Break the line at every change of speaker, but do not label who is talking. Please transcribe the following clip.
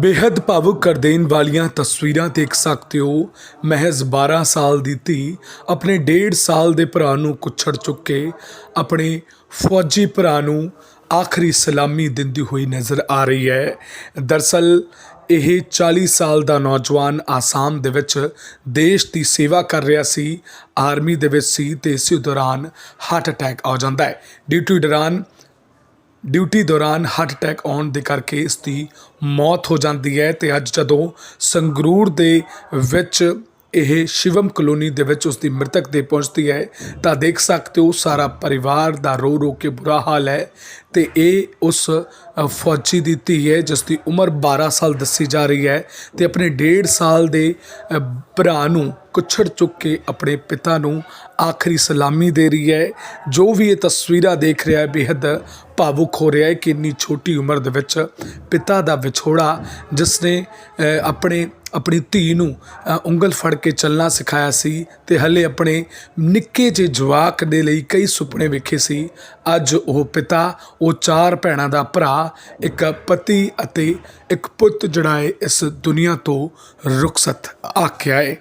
ਬੇहद ਭਾਵੁਕ ਕਰ ਦੇਣ ਵਾਲੀਆਂ ਤਸਵੀਰਾਂ ਦੇਖ ਸਕਦੇ ਹੋ। ਮਹਿਜ਼ 12 ਸਾਲ ਦੀ ਧੀ ਆਪਣੇ 1.5 ਸਾਲ ਦੇ ਭਰਾ ਨੂੰ ਕੁੱਛੜ ਚੁੱਕ ਕੇ ਆਪਣੇ ਫੌਜੀ ਭਰਾ ਨੂੰ ਆਖਰੀ ਸਲਾਮੀ ਦਿੰਦੀ ਹੋਈ ਨਜ਼ਰ ਆ ਰਹੀ ਹੈ। ਦਰਸਲ, ਇਹ 40 ਸਾਲ ਦਾ ਨੌਜਵਾਨ ਆਸਾਮ ਦੇ ਵਿੱਚ ਦੇਸ਼ ਦੀ ਸੇਵਾ ਕਰ ਰਿਹਾ ਸੀ, ਆਰਮੀ ਦੇ ਵਿੱਚ ਸੀ ਤੇ ਇਸੇ ਦੌਰਾਨ ਹਾਰਟ ਅਟੈਕ ਆ ਜਾਂਦਾ ਹੈ। ਡਿਊਟੀ ਦੌਰਾਨ ਡਿਊਟੀ ਦੌਰਾਨ ਹਾਰਟ ਅਟੈਕ ਆਉਣ ਦੇ ਕਰਕੇ ਇਸ ਦੀ ਮੌਤ ਹੋ ਜਾਂਦੀ ਹੈ ਤੇ ਅੱਜ ਜਦੋਂ ਸੰਗਰੂਰ ਦੇ ਵਿੱਚ ਇਹ ਸ਼ਿਵਮ ਕਲੋਨੀ ਦੇ ਵਿੱਚ ਉਸ ਦੀ ਮ੍ਰਿਤਕ ਦੇ ਪਹੁੰਚਦੀ ਹੈ। ਤਾਂ ਦੇਖ ਸਕਦੇ ਹੋ, ਸਾਰਾ ਪਰਿਵਾਰ ਦਾ ਰੋ ਰੋ ਕੇ ਬੁਰਾ ਹਾਲ ਹੈ ਤੇ ਇਹ ਉਸ ਫੌਜੀ ਦੀ ਧੀ ਹੈ, ਜਿਸ ਦੀ ਉਮਰ 12 ਸਾਲ ਦੱਸੀ ਜਾ ਰਹੀ ਹੈ ਤੇ ਆਪਣੇ 1.5 ਸਾਲ ਦੇ ਭਰਾ ਨੂੰ ਕੁੱਛੜ ਚੁੱਕ ਕੇ ਆਪਣੇ ਪਿਤਾ ਨੂੰ ਆਖਰੀ ਸਲਾਮੀ ਦੇ ਰਹੀ ਹੈ। ਜੋ ਵੀ ਇਹ ਤਸਵੀਰਾਂ ਦੇਖ ਰਿਹਾ ਹੈ ਬੇहद ਭਾਵੁਕ ਹੋ ਰਿਹਾ ਹੈ ਕਿ ਇੰਨੀ ਛੋਟੀ ਉਮਰ ਦੇ ਵਿੱਚ ਪਿਤਾ ਦਾ ਵਿਛੋੜਾ, ਜਿਸ ਨੇ ਆਪਣੇ ਆਪਣੀ ਧੀ ਨੂੰ ਉਂਗਲ ਫੜ ਕੇ ਚੱਲਣਾ ਸਿਖਾਇਆ ਸੀ ਤੇ ਹਲੇ ਆਪਣੇ ਨਿੱਕੇ ਜਿਹੇ ਜਵਾਕ ਦੇ ਲਈ ਕਈ ਸੁਪਨੇ ਵੇਖੇ ਸੀ। ਅੱਜ ਉਹ ਪਿਤਾ, ਉਹ ਚਾਰ ਭੈਣਾਂ ਦਾ ਭਰਾ, ਇੱਕ ਪਤੀ ਅਤੇ ਇੱਕ ਪੁੱਤ ਜਿਹੜਾ ਹੈ ਇਸ ਦੁਨੀਆ ਤੋਂ ਰੁਖਸਤ ਆਖਿਆ ਹੈ